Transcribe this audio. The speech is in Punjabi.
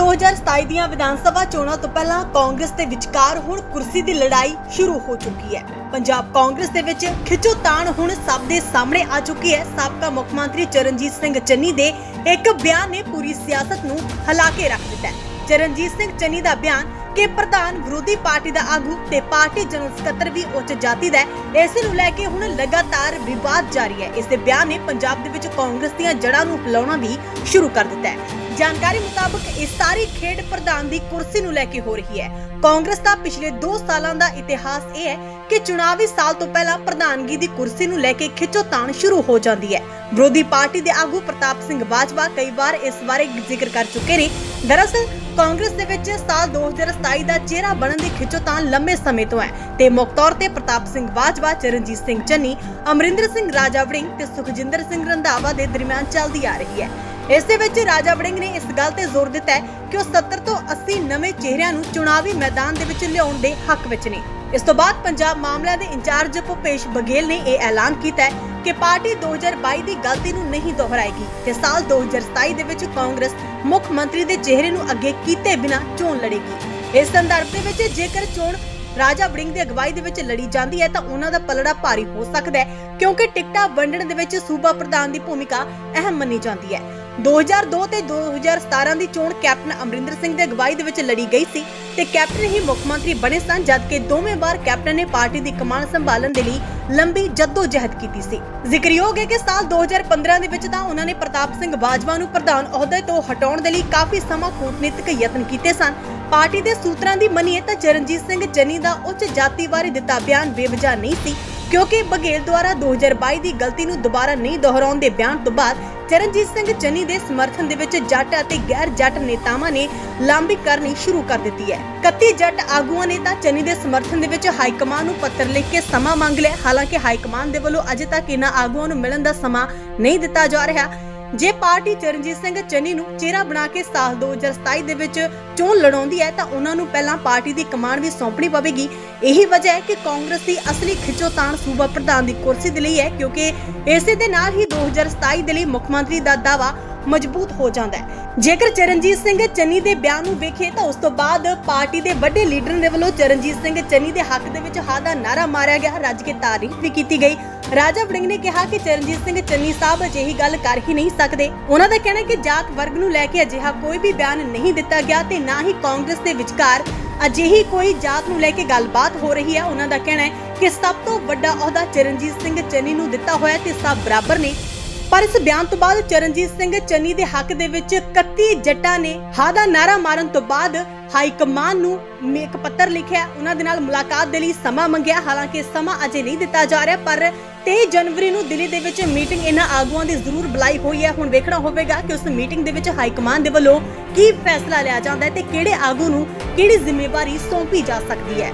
2027 ਦੀਆਂ ਵਿਧਾਨ ਸਭਾ ਚੋਣਾਂ ਤੋਂ ਪਹਿਲਾਂ ਕਾਂਗਰਸ ਦੇ ਵਿਚਕਾਰ ਹੁਣ ਕੁਰਸੀ ਦੀ ਲੜਾਈ ਸ਼ੁਰੂ ਹੋ ਚੁੱਕੀ ਹੈ। ਪੰਜਾਬ ਕਾਂਗਰਸ ਦੇ ਵਿੱਚ ਖਿੱਚੋਤਾਣ ਹੁਣ ਸਭ ਦੇ ਸਾਹਮਣੇ ਆ ਚੁੱਕੀ ਹੈ। ਸਾਬਕਾ ਮੁੱਖ ਮੰਤਰੀ ਚਰਨਜੀਤ ਸਿੰਘ ਚੰਨੀ ਦੇ ਇੱਕ ਬਿਆਨ ਨੇ ਪੂਰੀ ਸਿਆਸਤ ਨੂੰ ਹਿਲਾ ਕੇ ਰੱਖ ਦਿੱਤਾ ਹੈ। ਚਰਨਜੀਤ ਸਿੰਘ ਚੰਨੀ ਦਾ ਬਿਆਨ ਕਿ ਪ੍ਰਧਾਨ ਵਿਰੋਧੀ ਪਾਰਟੀ ਦਾ ਆਗੂ ਤੇ ਪਾਰਟੀ ਜਨਰਲ ਸਕੱਤਰ ਵੀ ਉੱਚ ਜਾਤੀ ਦਾ ਹੈ। ਇਸ ਨੂੰ ਲੈ ਕੇ ਹੁਣ ਲਗਾਤਾਰ ਵਿਵਾਦ ਜਾਰੀ ਹੈ। ਇਸ ਦੇ ਬਿਆਨ ਨੇ ਪੰਜਾਬ ਦੇ ਵਿੱਚ ਕਾਂਗਰਸ ਦੀਆਂ ਜੜ੍ਹਾਂ ਨੂੰ ਹਿਲਾਉਣਾ ਵੀ ਸ਼ੁਰੂ ਕਰ ਦਿੱਤਾ ਹੈ। ਜਾਣਕਾਰੀ ਮੁਤਾਬਕ ਇਹ ਸਾਰੀ ਖੇਡ ਪ੍ਰਧਾਨ ਦੀ ਕੁਰਸੀ ਨੂੰ ਲੈ ਕੇ ਹੋ ਰਹੀ ਹੈ। ਕਾਂਗਰਸ ਦਾ ਪਿਛਲੇ 2 ਸਾਲਾਂ ਦਾ ਇਤਿਹਾਸ ਇਹ ਹੈ ਕਿ ਚੁਣਾਵੀ ਸਾਲ ਤੋਂ ਪਹਿਲਾਂ ਪ੍ਰਧਾਨਗੀ ਦੀ ਕੁਰਸੀ ਨੂੰ ਲੈ ਕੇ ਖਿੱਚੋਤਾਣ ਸ਼ੁਰੂ ਹੋ ਜਾਂਦੀ ਹੈ। ਵਿਰੋਧੀ ਪਾਰਟੀ ਦੇ ਆਗੂ ਪ੍ਰਤਾਪ ਸਿੰਘ ਬਾਜਵਾ ਕਈ ਵਾਰ ਇਸ ਬਾਰੇ ਜ਼ਿਕਰ ਕਰ ਚੁੱਕੇ ਨੇ। ਦਰਅਸਲ ਕਾਂਗਰਸ ਦੇ ਵਿੱਚ ਸਾਲ 2027 ਦਾ ਚਿਹਰਾ ਬਣਨ ਦੀ ਖਿੱਚੋਤਾਣ ਲੰਮੇ ਸਮੇਂ ਤੋਂ ਹੈ। ਤੇ ਮੁੱਖ ਤੌਰ ਤੇ ਪ੍ਰਤਾਪ ਸਿੰਘ ਬਾਜਵਾ, ਚਰਨਜੀਤ ਸਿੰਘ ਚੰਨੀ, ਅਮਰਿੰਦਰ ਸਿੰਘ ਰਾਜਾ ਵੜਿੰਗ ਤੇ ਸੁਖਜਿੰਦਰ ਸਿੰਘ ਰੰਧਾਵਾ ਦੇ ਦਰਮਿਆਨ ਚੱਲਦੀ ਆ ਰਹੀ ਹੈ। ਇਸ ਦੇ ਵਿੱਚ ਰਾਜਾ ਵੜਿੰਗ ਨੇ ਇਸ ਗੱਲ ਤੇ ਜ਼ੋਰ ਦਿੱਤਾ ਹੈ ਕਿ ਉਹ 70 ਤੋਂ 80 ਨਵੇਂ ਚਿਹਰਿਆਂ ਨੂੰ ਚੁਣਾਵੀ ਮੈਦਾਨ ਦੇ ਵਿੱਚ ਲਿਆਉਣ ਦੇ ਹੱਕ ਵਿੱਚ ਨੇ। ਇਸ ਤੋਂ ਬਾਅਦ ਪੰਜਾਬ ਮਾਮਲਿਆਂ ਦੇ ਇੰਚਾਰਜ ਭੁਪੇਸ਼ ਬਘੇਲ ਨੇ ਇਹ ਐਲਾਨ ਕੀਤਾ ਹੈ ਕਿ ਪਾਰਟੀ 2022 ਦੀ ਗਲਤੀ ਨੂੰ ਨਹੀਂ ਦੁਹਰਾਏਗੀ ਤੇ ਸਾਲ 2027 ਦੇ ਵਿੱਚ ਕਾਂਗਰਸ ਮੁੱਖ ਮੰਤਰੀ ਦੇ ਚਿਹਰੇ ਨੂੰ ਅੱਗੇ ਕੀਤੇ ਬਿਨਾਂ ਚੋਣ ਲੜੇਗੀ। ਇਸ ਸੰਦਰਭ ਦੇ ਵਿੱਚ ਜੇਕਰ ਚੋਣ ਰਾਜਾ ਵੜਿੰਗ ਦੀ ਅਗਵਾਈ ਦੇ ਵਿੱਚ ਲੜੀ ਜਾਂਦੀ ਹੈ ਤਾਂ ਉਹਨਾਂ ਦਾ ਪਲੜਾ ਭਾਰੀ ਹੋ ਸਕਦਾ ਹੈ, ਕਿਉਂਕਿ ਟਿਕਟਾਂ ਵੰਡਣ ਦੇ ਵਿੱਚ ਸੂਬਾ ਪ੍ਰਧਾਨ ਦੀ ਭੂਮਿਕਾ ਅਹਿਮ ਮੰਨੀ ਜਾਂਦੀ ਹੈ। 2002 ਤੇ 2017 ਦੀ ਚੋਣ ਕੈਪਟਨ ਅਮਰਿੰਦਰ ਸਿੰਘ ਦੀ ਅਗਵਾਈ ਦੇ ਵਿੱਚ ਲੜੀ ਗਈ ਸੀ ਤੇ ਕੈਪਟਨ ਹੀ ਮੁੱਖ ਮੰਤਰੀ ਬਣੇ ਸਨ, ਜਦਕਿ ਦੋਵੇਂ ਵਾਰ ਕੈਪਟਨ ਨੇ ਪਾਰਟੀ ਦੀ ਕਮਾਨ ਸੰਭਾਲਣ ਦੇ ਲਈ ਲੰਬੀ ਜਹਿਦ ਕੀਤੀ ਸੀ। ਜ਼ਿਕਰਯੋਗ ਹੈ ਕਿ ਸਾਲ 2015 ਦੇ ਵਿੱਚ ਤਾਂ ਉਹਨਾਂ ਨੇ ਪ੍ਰਤਾਪ ਸਿੰਘ ਬਾਜਵਾ ਨੂੰ ਪ੍ਰਧਾਨ ਅਹੁਦੇ ਤੋਂ ਹਟਾਉਣ ਦੇ ਲਈ ਕਾਫੀ ਸਮਾਂ ਕੂਟਨੀਤਿਕ ਯਤਨ ਕੀਤੇ ਸਨ ਪਾਰਟੀ ਦੇ ਸੂਤਰਾਂ ਦੀ ਮੰਨੀਏ ਤਾਂ ਚਰਨਜੀਤ ਸਿੰਘ ਚੰਨੀ ਦਾ ਉੱਚ ਜਾਤੀ ਬਾਰੇ ਦਿੱਤਾ ਬਿਆਨ ਬੇਵਜ੍ਹਾ ਨਹੀਂ ਸੀ, ਕਿਉਂਕਿ ਬਘੇਲ ਦੁਆਰਾ 2022 ਦੀ ਗਲਤੀ ਨੂੰ ਦੁਬਾਰਾ ਨਹੀਂ ਦੁਹਰਾਉਣ ਦੇ ਬਿਆਨ ਤੋਂ ਬਾਅਦ ਚਰਨਜੀਤ ਸਿੰਘ ਚੰਨੀ ਦੇ ਸਮਰਥਨ ਦੇ ਵਿੱਚ ਜੱਟ ਅਤੇ ਗੈਰ ਜੱਟ ਨੇਤਾਵਾਂ ਨੇ ਲਾਂਬੀ ਕਰਨੀ ਸ਼ੁਰੂ ਕਰ ਦਿੱਤੀ ਹੈ। 31 ਜੱਟ ਆਗੂਆਂ ਨੇ ਤਾਂ ਚੰਨੀ ਦੇ ਸਮਰਥਨ ਦੇ ਵਿੱਚ ਹਾਈ ਕਮਾਨ ਨੂੰ ਪੱਤਰ ਲਿਖ ਕੇ ਸਮਾਂ ਮੰਗ ਲਿਆ, ਹਾਲਾਂਕਿ ਹਾਈ ਕਮਾਨ ਦੇ ਵੱਲੋਂ ਅਜੇ ਤੱਕ ਇਹਨਾਂ ਆਗੂਆਂ ਨੂੰ ਮਿਲਣ ਦਾ ਸਮਾਂ ਨਹੀਂ ਦਿੱਤਾ ਜਾ ਰਿਹਾ। ਜੇ ਪਾਰਟੀ ਚਰਨਜੀਤ ਸਿੰਘ ਚੰਨੀ ਨੂੰ ਚਿਹਰਾ ਬਣਾ ਕੇ ਸਾਲ 2027 ਦੇ ਵਿੱਚ ਚੋਣ ਲੜਾਉਂਦੀ ਹੈ, ਤਾਂ ਉਹਨਾਂ ਨੂੰ ਪਹਿਲਾਂ ਪਾਰਟੀ ਦੀ ਕਮਾਨ ਵੀ ਸੌਂਪਣੀ ਪਵੇਗੀ। ਇਹੀ ਵਜ੍ਹਾ ਹੈ ਕਿ ਕਾਂਗਰਸ ਦੀ ਅਸਲੀ ਖਿੱਚੋਤਾਣ ਸੂਬਾ ਪ੍ਰਧਾਨ ਦੀ ਕੁਰਸੀ ਦੇ ਲਈ ਹੈ, ਕਿਉਂਕਿ ਇਸੇ ਦੇ ਨਾਲ ਹੀ 2027 ਦੇ ਲਈ ਮੁੱਖ ਮੰਤਰੀ ਦਾ ਦਾਅਵਾ ਮਜ਼ਬੂਤ ਹੋ ਜਾਂਦਾ ਹੈ। ਜੇਕਰ ਚਰਨਜੀਤ ਸਿੰਘ ਚੰਨੀ ਦੇ ਬਿਆਨ ਨੂੰ ਵੇਖੇ ਤਾਂ ਉਸ ਤੋਂ ਬਾਅਦ ਪਾਰਟੀ ਦੇ ਵੱਡੇ ਲੀਡਰਾਂ ਦੇ ਵੱਲੋਂ ਚਰਨਜੀਤ ਸਿੰਘ ਚੰਨੀ ਦੇ ਹੱਕ ਦੇ ਵਿੱਚ ਹਾਂ ਦਾ ਨਾਰਾ ਮਾਰਿਆ ਗਿਆ। ਰੱਜ ਕੇ ਤਾਰੀਫ ਵੀ ਕੀਤੀ ਗਈ। ਰਾਜਾ ਵੜਿੰਗ ਨੇ ਕਿਹਾ ਕਿ ਚਰਨਜੀਤ ਸਿੰਘ ਚੰਨੀ ਸਾਹਿਬ ਅਜਿਹੀ ਗੱਲ ਕਰ ਹੀ ਨਹੀਂ ਸਕਦੇ। ਉਹਨਾਂ ਦਾ ਕਹਿਣਾ ਹੈ ਕਿ ਜਾਤ ਵਰਗ ਨੂੰ ਲੈ ਕੇ ਅਜਿਹਾ ਕੋਈ ਵੀ ਬਿਆਨ ਨਹੀਂ ਦਿੱਤਾ ਗਿਆ ਤੇ ਨਾ ਹੀ ਕਾਂਗਰਸ ਦੇ ਵਿਚਕਾਰ ਅਜਿਹੀ ਕੋਈ ਜਾਤ ਨੂੰ ਲੈ ਕੇ ਗੱਲਬਾਤ ਹੋ ਰਹੀ ਹੈ। ਉਹਨਾਂ ਦਾ ਕਹਿਣਾ ਹੈ ਕਿ ਸਭ ਤੋਂ ਵੱਡਾ ਅਹੁਦਾ ਚਰਨਜੀਤ ਸਿੰਘ ਚੰਨੀ ਨੂੰ ਦਿੱਤਾ ਹੋਇਆ ਤੇ ਸਭ ਬਰਾਬਰ ਨੇ। ਪਰ ਇਸ ਬਿਆਨ ਤੋਂ ਬਾਅਦ ਚਰਨਜੀਤ ਸਿੰਘ ਚੰਨੀ ਦੇ ਹੱਕ ਦੇ ਵਿੱਚ 31 ਜੱਟਾਂ ਨੇ ਹਾਂ ਦਾ ਨਾਰਾ ਮਾਰਨ ਤੋਂ ਬਾਅਦ ਹਾਈ ਕਮਾਨ ਨੂੰ ਇੱਕ ਪੱਤਰ ਲਿਖਿਆ। ਉਹਨਾਂ ਦੇ ਨਾਲ ਮੁਲਾਕਾਤ ਦੇ ਲਈ ਸਮਾਂ ਮੰਗਿਆ। ਹਾਲਾਂਕਿ ਸਮਾਂ ਅਜੇ ਨਹੀਂ ਦਿੱਤਾ ਜਾ ਰਿਹਾ, ਪਰ 23 ਜਨਵਰੀ ਨੂੰ ਦਿੱਲੀ ਦੇ ਵਿੱਚ ਮੀਟਿੰਗ ਇਹਨਾਂ ਆਗੂਆਂ ਦੀ ਜ਼ਰੂਰ ਬੁਲਾਈ ਹੋਈ ਹੈ। ਹੁਣ ਵੇਖਣਾ ਹੋਵੇਗਾ ਕਿ ਉਸ ਮੀਟਿੰਗ ਦੇ ਵਿੱਚ ਹਾਈ ਕਮਾਨ ਦੇ ਵੱਲੋਂ ਕੀ ਫੈਸਲਾ ਲਿਆ ਜਾਂਦਾ ਹੈ ਤੇ ਕਿਹੜੇ ਆਗੂ ਨੂੰ ਕਿਹੜੀ ਜ਼ਿੰਮੇਵਾਰੀ ਸੌਂਪੀ ਜਾ ਸਕਦੀ ਹੈ।